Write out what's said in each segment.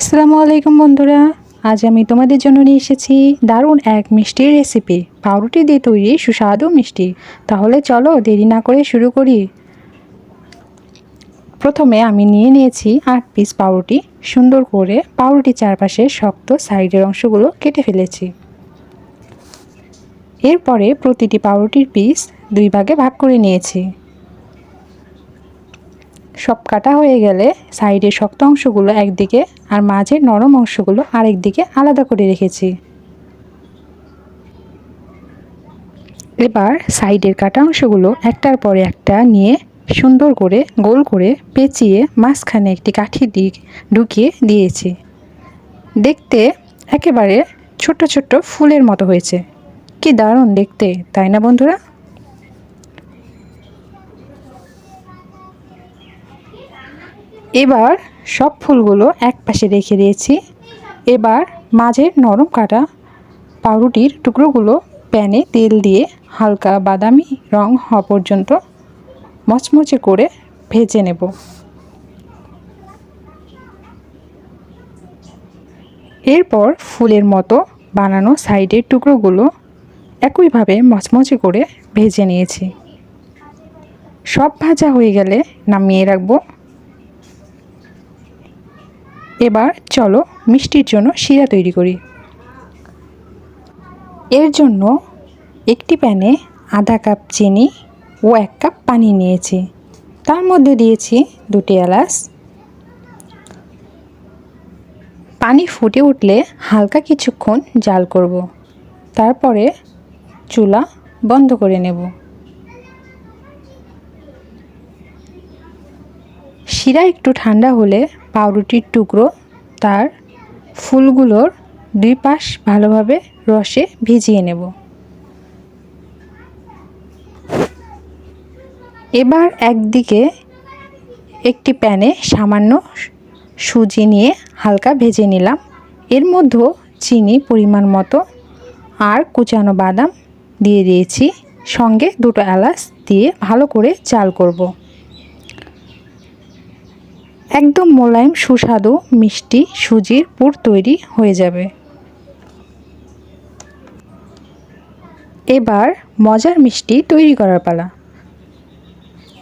আসসালামু আলাইকুম বন্ধুরা, আজ আমি তোমাদের জন্য নিয়ে এসেছি দারুণ এক মিষ্টির রেসিপি পাউরুটি দিয়ে তৈরি সুস্বাদু মিষ্টি। তাহলে চলো দেরি না করে শুরু করি। প্রথমে আমি নিয়ে নিয়েছি আট পিস পাউরুটি। সুন্দর করে পাউরুটির চারপাশে শক্ত সাইডের অংশগুলো কেটে ফেলেছি। এরপরে প্রতিটি পাউরুটির পিস দুই ভাগে ভাগ করে নিয়েছি। সব কাটা হয়ে গেলে সাইডের শক্ত অংশগুলো একদিকে আর মাঝের নরম অংশগুলো আরেক দিকে আলাদা করে রেখেছি। এবার সাইডের কাটা অংশগুলো একটার পরে একটা নিয়ে সুন্দর করে গোল করে পেঁচিয়ে মাঝখানে একটি কাঠির দিক ঢুকিয়ে দিয়েছি। দেখতে একেবারে ছোট ছোট ফুলের মতো হয়েছে। কি দারুণ দেখতে, তাই না বন্ধুরা? এবার সব ফুলগুলো এক পাশে রেখে দিয়েছি। এবার মাঝের নরম কাটা পাউরুটির টুকরোগুলো প্যানে তেল দিয়ে হালকা বাদামি রং হওয়া পর্যন্ত মচমচে করে ভেজে নেব। এরপর ফুলের মতো বানানো সাইডের টুকরোগুলো একইভাবে মচমচে করে ভেজে নিয়েছি। সব ভাজা হয়ে গেলে নামিয়ে রাখব। এবার চলো মিষ্টির জন্য শিরা তৈরি করি। এর জন্য একটি প্যানে আধা কাপ চিনি ও এক কাপ পানি নিয়েছি। তার মধ্যে দিয়েছি দুটি এলাচ। পানি ফুটে উঠলে হালকা কিছুক্ষণ জাল করব। তারপরে চুলা বন্ধ করে নেব। শিরা একটু ঠান্ডা হলে পাউরুটির টুকরো তার ফুলগুলোর দুই পাশ ভালোভাবে রসে ভিজিয়ে নেব। এবার একদিকে একটি প্যানে সামান্য সুজি নিয়ে হালকা ভেজে নিলাম। এর মধ্যেও চিনি পরিমাণ মতো আর কুচানো বাদাম দিয়ে দিয়েছি। সঙ্গে দুটো এলাচ দিয়ে ভালো করে চাল করব। একদম মোলায়েম, সুস্বাদু, মিষ্টি, সুজির পুর তৈরি হয়ে যাবে। এবার মজার মিষ্টি তৈরি করার পালা।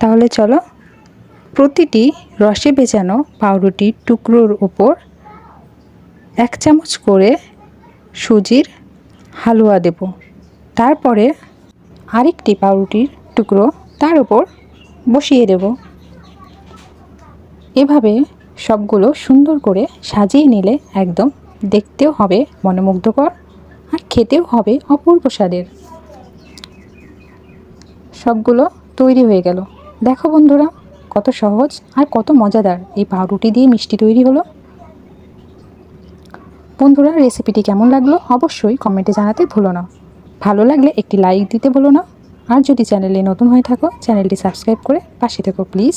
তাহলে চলো, প্রতিটি রসে ভেজানো পাউরুটির টুকরোর উপর এক চামচ করে সুজির হালুয়া দেব। তারপরে আরেকটি পাউরুটির টুকরো তার উপর বসিয়ে দেব। এভাবে সবগুলো সুন্দর করে সাজিয়ে নিলে একদম দেখতেও হবে মনোমুগ্ধকর আর খেতেও হবে অপূর্ব স্বাদের। সবগুলো তৈরি হয়ে গেল। দেখো বন্ধুরা, কত সহজ আর কত মজাদার এই পাউরুটি দিয়ে মিষ্টি তৈরি হলো। বন্ধুরা রেসিপিটি কেমন লাগল অবশ্যই কমেন্টে জানাতে ভুলো না। ভালো লাগলে একটি লাইক দিতে ভুলো না। আর যদি চ্যানেলে নতুন হয়ে থাকো চ্যানেলটি সাবস্ক্রাইব করে পাশে থেকো প্লিজ